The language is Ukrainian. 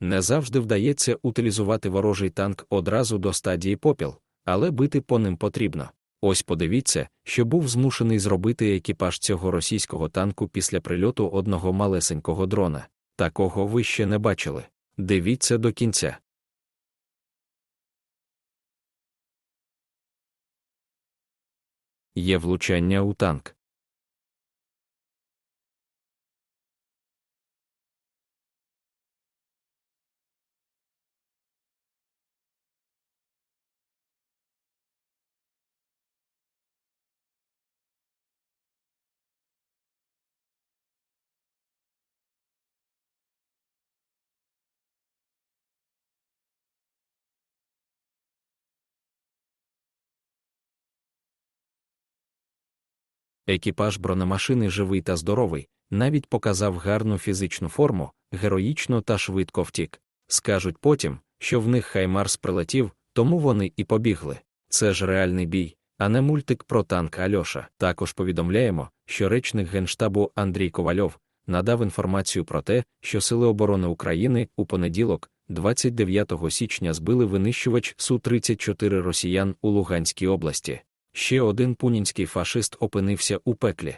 Не завжди вдається утилізувати ворожий танк одразу до стадії попіл, але бити по ним потрібно. Ось подивіться, що був змушений зробити екіпаж цього російського танку після прильоту одного малесенького дрона. Такого ви ще не бачили. Дивіться до кінця. Є влучання у танк. Екіпаж бронемашини живий та здоровий, навіть показав гарну фізичну форму, героїчно та швидко втік. Скажуть потім, що в них Хаймарс прилетів, тому вони і побігли. Це ж реальний бій, а не мультик про танк Альоша. Також повідомляємо, що речник Генштабу Андрій Ковальов надав інформацію про те, що Сили оборони України у понеділок, 29 січня, збили винищувач Су-34 росіян у Луганській області. Ще один пунінський фашист опинився у пеклі.